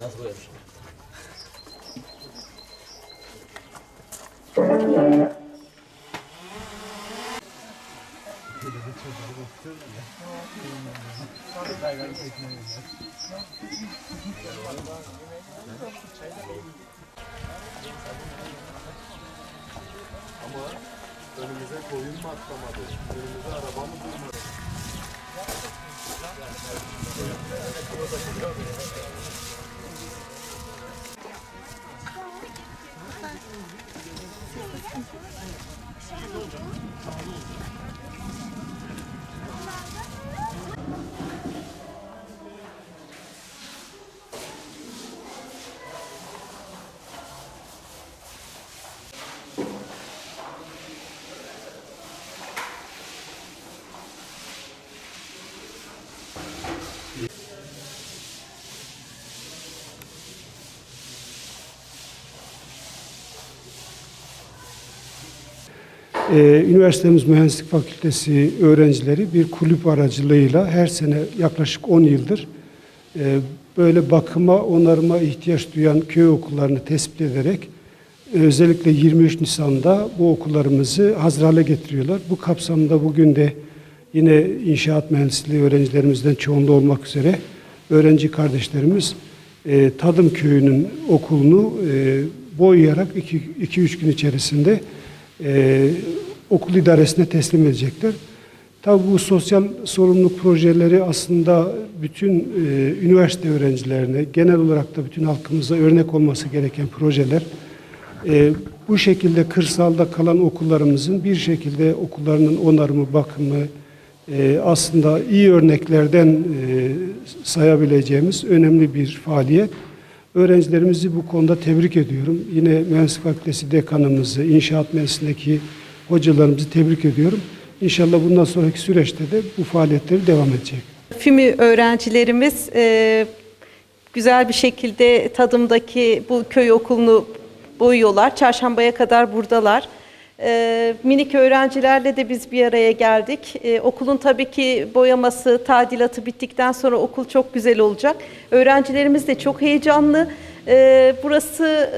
Nasıl boyamış? Önümüze koyun mu atlamadı? Önümüze araba mı durmadı? どうぞ。Ee, üniversitemiz Mühendislik Fakültesi öğrencileri bir kulüp aracılığıyla her sene yaklaşık 10 yıldır e, böyle bakıma, onarıma ihtiyaç duyan köy okullarını tespit ederek özellikle 23 Nisan'da bu okullarımızı hazır hale getiriyorlar. Bu kapsamda bugün de yine inşaat mühendisliği öğrencilerimizden çoğunda olmak üzere öğrenci kardeşlerimiz e, Tadım Köyü'nün okulunu e, boyayarak 2-3 gün içerisinde e, okul idaresine teslim edecekler. Tabii bu sosyal sorumluluk projeleri aslında bütün e, üniversite öğrencilerine, genel olarak da bütün halkımıza örnek olması gereken projeler. E, bu şekilde kırsalda kalan okullarımızın bir şekilde okullarının onarımı, bakımı e, aslında iyi örneklerden e, sayabileceğimiz önemli bir faaliyet. Öğrencilerimizi bu konuda tebrik ediyorum. Yine Mühendislik Fakültesi dekanımızı, inşaat mühendisliğindeki hocalarımızı tebrik ediyorum. İnşallah bundan sonraki süreçte de bu faaliyetleri devam edecek. FİMÜ öğrencilerimiz e, güzel bir şekilde tadımdaki bu köy okulunu boyuyorlar. Çarşambaya kadar buradalar. E, minik öğrencilerle de biz bir araya geldik. E, okulun tabii ki boyaması, tadilatı bittikten sonra okul çok güzel olacak. Öğrencilerimiz de çok heyecanlı. E, burası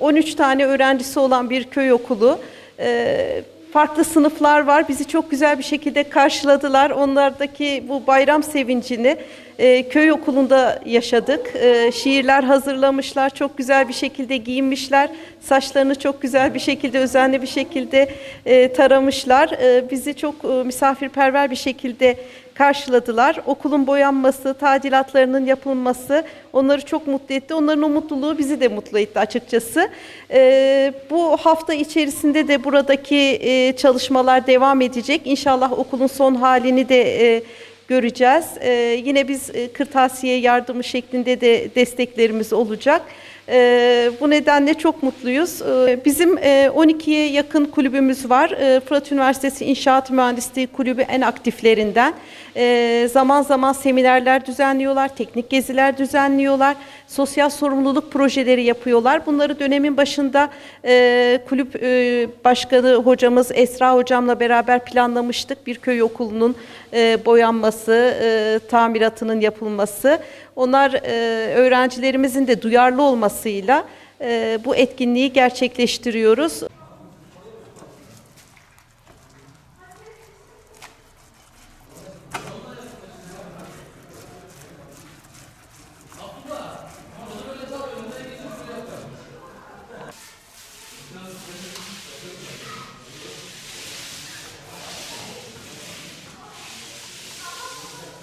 e, 13 tane öğrencisi olan bir köy okulu. E, farklı sınıflar var. Bizi çok güzel bir şekilde karşıladılar. Onlardaki bu bayram sevincini e, köy okulunda yaşadık. E, şiirler hazırlamışlar. Çok güzel bir şekilde giyinmişler. Saçlarını çok güzel bir şekilde, özenli bir şekilde e, taramışlar. E, bizi çok e, misafirperver bir şekilde karşıladılar. Okulun boyanması, tadilatlarının yapılması onları çok mutlu etti. Onların o mutluluğu bizi de mutlu etti açıkçası. Ee, bu hafta içerisinde de buradaki e, çalışmalar devam edecek. İnşallah okulun son halini de e, göreceğiz. Ee, yine biz e, kırtasiye yardımı şeklinde de desteklerimiz olacak. Ee, bu nedenle çok mutluyuz. Ee, bizim e, 12'ye yakın kulübümüz var. Ee, Fırat Üniversitesi İnşaat Mühendisliği Kulübü en aktiflerinden. Ee, zaman zaman seminerler düzenliyorlar, teknik geziler düzenliyorlar, sosyal sorumluluk projeleri yapıyorlar. Bunları dönemin başında e, kulüp e, başkanı hocamız Esra hocamla beraber planlamıştık. Bir köy okulunun e, boyanması, e, tamiratının yapılması. Onlar e, öğrencilerimizin de duyarlı olmasıyla e, bu etkinliği gerçekleştiriyoruz.